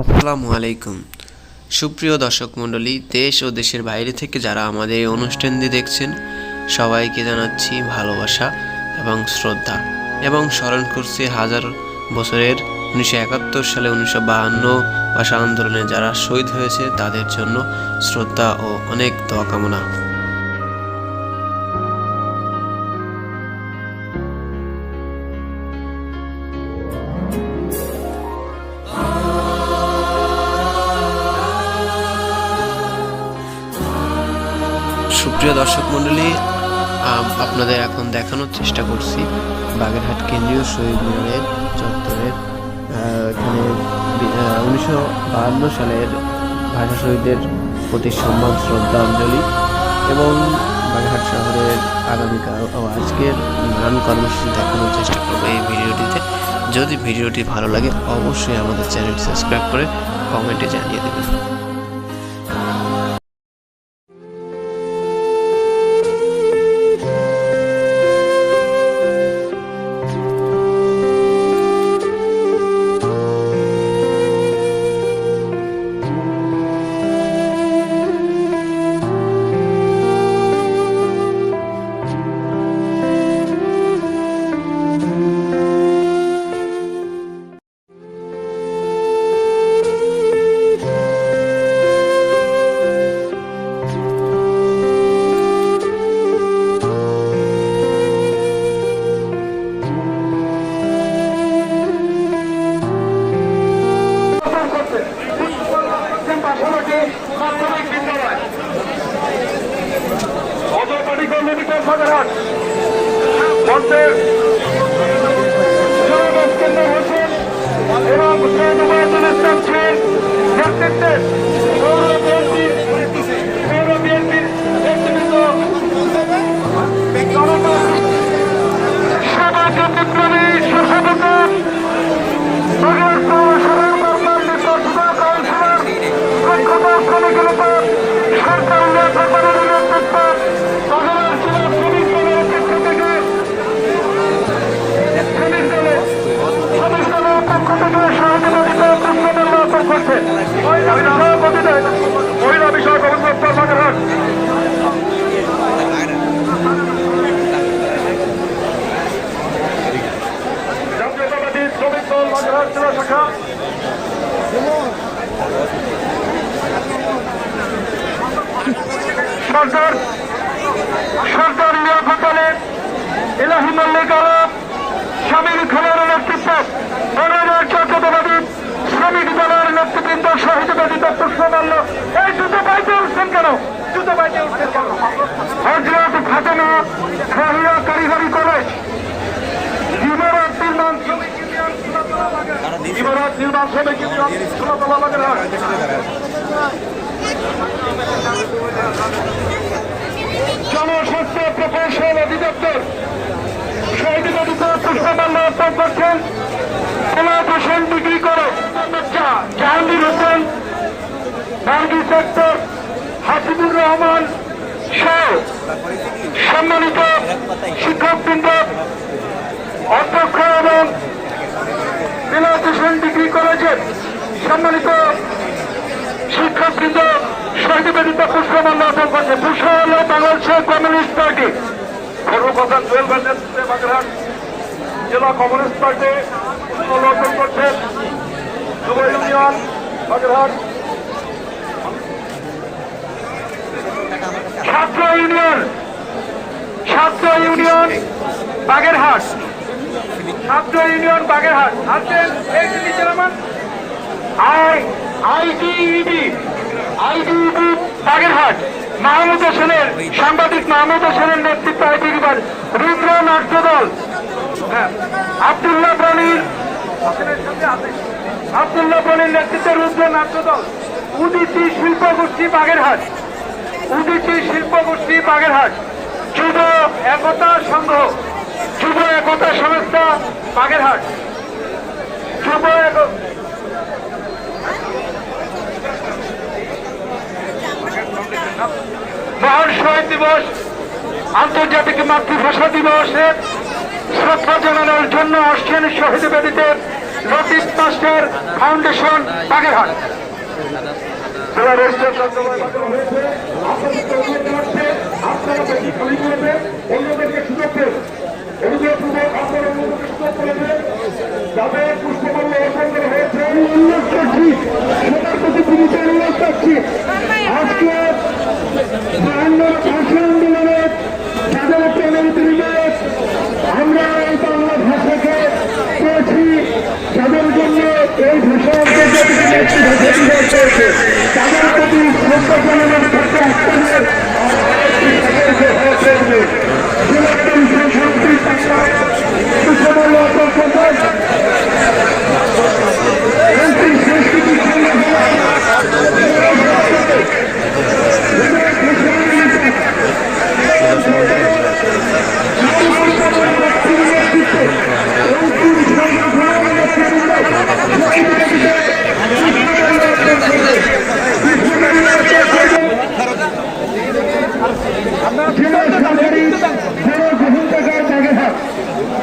আসসালামু আলাইকুম। সুপ্রিয় দর্শক মণ্ডলী, দেশ ও দেশের বাইরে থেকে যারা আমাদের এই অনুষ্ঠানটি দেখছেন, সবাইকে জানাচ্ছি ভালোবাসা এবং শ্রদ্ধা এবং স্মরণ করছি হাজার বছরের উনিশশো একাত্তর সালে উনিশশো বাহান্ন ভাষা আন্দোলনে যারা শহীদ হয়েছে, তাদের জন্য শ্রদ্ধা ও অনেক দোয়া কামনা। সুপ্রিয় দর্শক মণ্ডলী আপনাদের এখন দেখানোর চেষ্টা করছি বাগেরহাট কেন্দ্রীয় শহীদ মিনারের চত্বরের এখানে উনিশশো বাহান্ন সালের ভাষা শহীদদের প্রতি সম্মান শ্রদ্ধাঞ্জলি এবং বাগেরহাট শহরের আগামীকাল ও আজকের নানান কর্মসূচি দেখানোর চেষ্টা করব এই ভিডিওটিতে। যদি ভিডিওটি ভালো লাগে, অবশ্যই আমাদের চ্যানেলটি সাবস্ক্রাইব করে কমেন্টে জানিয়ে দেবেন। মহিলা বিষয় কর্মকর্তা বাগেরহাট জাতীয়তাবাদী শ্রমিক দল বাগেরহাট জেলা শাখা। সরকার সরকার এলাহি মল্লিক আলম স্বামীর খানের নেতৃত্ব শ্রমিক নেতৃবৃন্দ শহীদবাদী ডক্টর সোমাল্য এই জুতো বাইতে উঠছেন কেন জুতো বাইতে উঠছেন কেন হজরত ফাতেমা ফাহিয়া কারিগরি কলেজ জীবরাত নির্মাণ। জীবরাত নির্মাণ। জনস্বাস্থ্য প্রকৌশল অধিদপ্তর শহীদ নদীতে পুষ্পমাল্য অর্পণ করছেন গোলাপ হোসেন ডিগ্রি করে বাচ্চা জাহাঙ্গীর হোসেন বার্গি সেক্টর, হাসিবুর রহমান সহ সম্মানিত শিক্ষকবৃন্দ, অধ্যক্ষ এবং বিলাস হোসেন ডিগ্রি কলেজের সম্মানিত শিক্ষকবৃন্দ, শহীদ বেদিত পুষ্পমাল্য অর্পণ করছে পুষ্প হল বাংলাদেশের কমিউনিস্ট পার্টি, সর্বপ্রধান জুয়েল নেতৃত্বে বাগেরহাট জেলা কমিউনিস্ট পার্টি অর্পণ করছেন যুব ইউনিয়ন বাগেরহাট ছাত্র ইউনিয়ন ছাত্র ইউনিয়ন বাগেরহাট। বাগেরহাট। আছেন বাগেরহাট। মাহমুদ হোসেনের সাংবাদিক মাহমুদ হোসেনের নেতৃত্বে আইডিইবির রুদ্র নাট্য দল হ্যাঁ, প্রণীর আব্দুল্লাহ প্রণীর নেতৃত্বে রুদ্র নাট্য দল উদিতি শিল্প গোষ্ঠী বাগেরহাট। উদিতি শিল্প গোষ্ঠী বাগেরহাট। যুব একতা সংঘ, যুব একতা সংস্থা বাগেরহাট। যুব মহান শহীদ দিবস, আন্তর্জাতিক মাতৃভাষা দিবসে শ্রদ্ধা জানানোর জন্য আসছেন শহীদ বেদিতে মাস্টার ফাউন্ডেশন বাগেরহাট। জেলা রেজিস্ট্রার অন্যদেরকে সুযোগ দেন অনুগ্রহপূর্বক আপনারা অন্যদেরকে সুযোগ করে দেন যাদের পুষ্পমাল্য অর্পণ করা হয়েছে। উল্লেখ করছি। সেটার প্রতি পুলিশে অনুরোধ করছি আজকে বাহান্নর ভাষা আন্দোলনের যাদের প্রেমের ত্রিবেদ আমরা এই বাংলা ভাষাকে পেয়েছি যাদের জন্য এই ভাষা আন্তর্জাতিক একটি ভাষা দিবস হয়েছে তাদের প্রতি শ্রদ্ধা জানানোর সাথে আপনাদের সংস্কৃতি জেলা সরকারি জনগ্রহণকার বাগেরহাট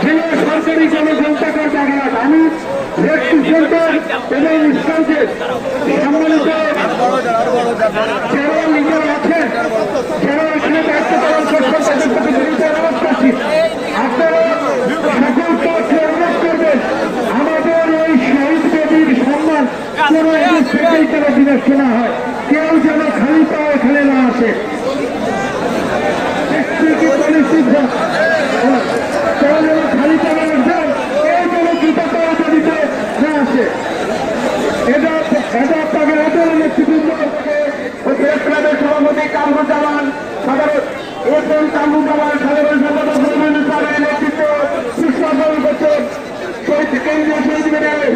জেলা সরকারি জনগ্রহণকার বাগেরহাট আমি ব্যক্তি সেন্টার এবং স্কাউটের সম্মানিত যারা লিডার আমাদের এই শহীদ বেদির সম্মান কোনো এদিক থেকেই হয়। কেউ যেন খালি পায়ে এখানে না আসে থেকে পলিসি তাহলে খালি পায়ে একজন এই যেন জুতা পায়ে দিতে না আসে এটা এটা আপনাকে হাতের নেতৃবৃন্দ প্রেস ক্লাবের সভাপতি কামরুজ্জামান সাধারণ এস এম কামরুজ্জামান সাধারণ সম্পাদক রহমান সাহেবের নেতৃত্ব সুস্বাগত করছে শহীদ কেন্দ্রীয় শহীদ মিনারে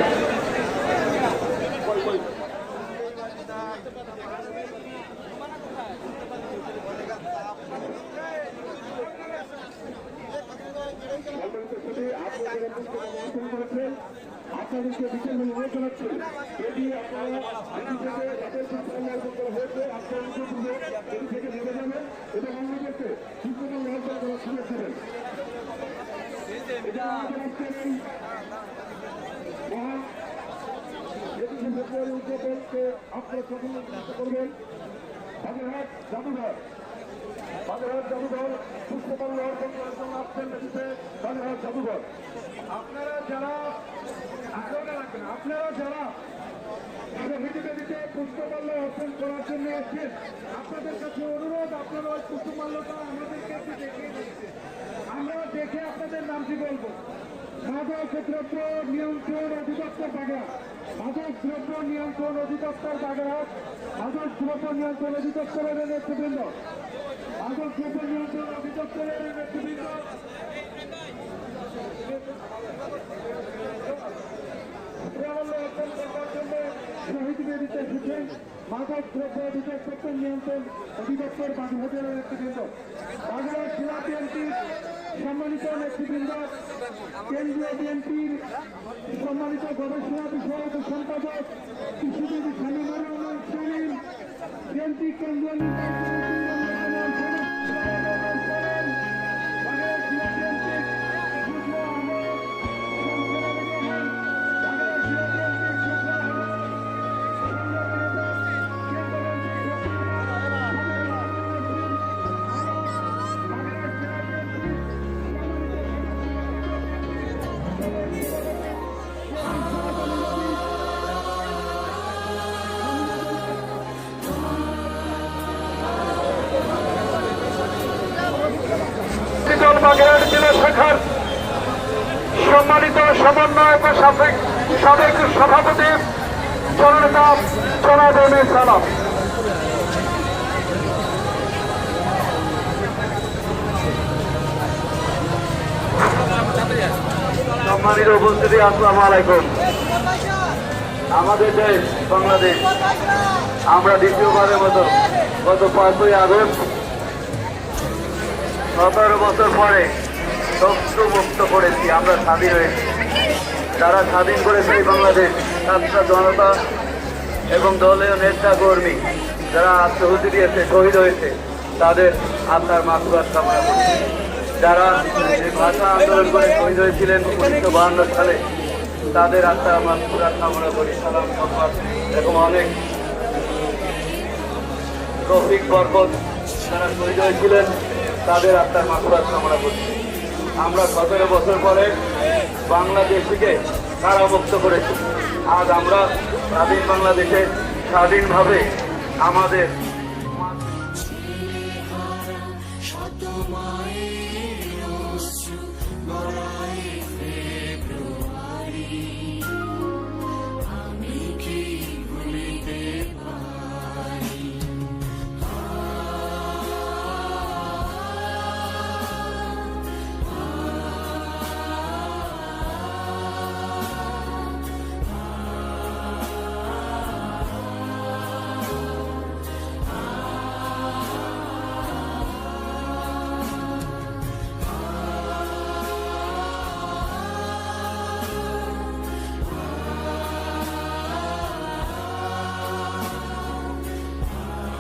আপনাদেরকে বিশেষ অনুরোধ জানাচ্ছি আপনারা পূর্বে এটি থেকে নেমে যাবেন এবং অন্যদেরকে সুন্দর অর্জন করার সুযোগ দেবেন। মহান একুশে জাদুঘর। বাগেরহাট জাদুঘর পুষ্পমাল্য অর্পণ করার জন্য বাগেরহাট জাদুঘর। আপনারা যারা, আগ্রহ রাখবেন আপনারা যারা বেদিতে পুষ্পমাল্য অর্পণ করার জন্য এসেছেন, আপনাদের কাছে অনুরোধ, আপনারা ওই পুষ্পমাল্যটা আমাদেরকে একটু দেখিয়ে আমরা দেখে আপনাদের নামটি বলব। মাদক দ্রব্য নিয়ন্ত্রণ অধিদপ্তর বাগেরহাট। মাদক দ্রব্য নিয়ন্ত্রণ অধিদপ্তর বাগেরহাট। মাদক দ্রব্য নিয়ন্ত্রণ অধিদপ্তরের নেতৃবৃন্দ মাদক দ্রব্য দ্রব্য অধিদপ্তর নিয়ন্ত্রণ অধিদপ্তর বাগেরহাটের নেতৃবৃন্দ বাগেরহাট জেলা বিএনপির সম্মানিত নেতৃবৃন্দ কেন্দ্রীয় বিএনপির সম্মানিত গবেষণা বিষয়ক সম্পাদক, কৃষিবিদ রহমান শামীম, বিএনপি কেন্দ্রীয় বাগেরহাট জেলা শাখার সম্মানিত সমন্বয়ক সাবেক সাবেক সভাপতি জননেতা জনাব সালাম। সম্মানিত উপস্থিতি, আসসালামু আলাইকুম। আমাদের দেশ, বাংলাদেশ, আমরা দ্বিতীয়বারের মতো গত পাঁচই আগস্ট সতেরো বছর পরে মুক্ত করেছি, আমরা স্বাধীন হয়েছি। যারা স্বাধীন করেছে এই বাংলাদেশ, ছাত্র জনতা এবং দলীয় নেতা কর্মী যারা আত্মহুতি দিয়েছে, শহীদ হয়েছে, তাদের আত্মার মাতৃভাষ কামনা করছি যারা ভাষা আন্দোলন করে শহীদ হয়েছিলেন উনিশশো বাহান্ন সালে, তাদের আমরা পুরা কামনা করি। সালাম এরকম অনেক রফিক বরকত যারা শহীদ হয়েছিলেন। তাদের আত্মার মাকুরাত কামনা করছি। আমরা সতেরো বছর পরে বাংলাদেশকে কারামুক্ত করেছি। আজ আমরা স্বাধীন বাংলাদেশে স্বাধীনভাবে আমাদের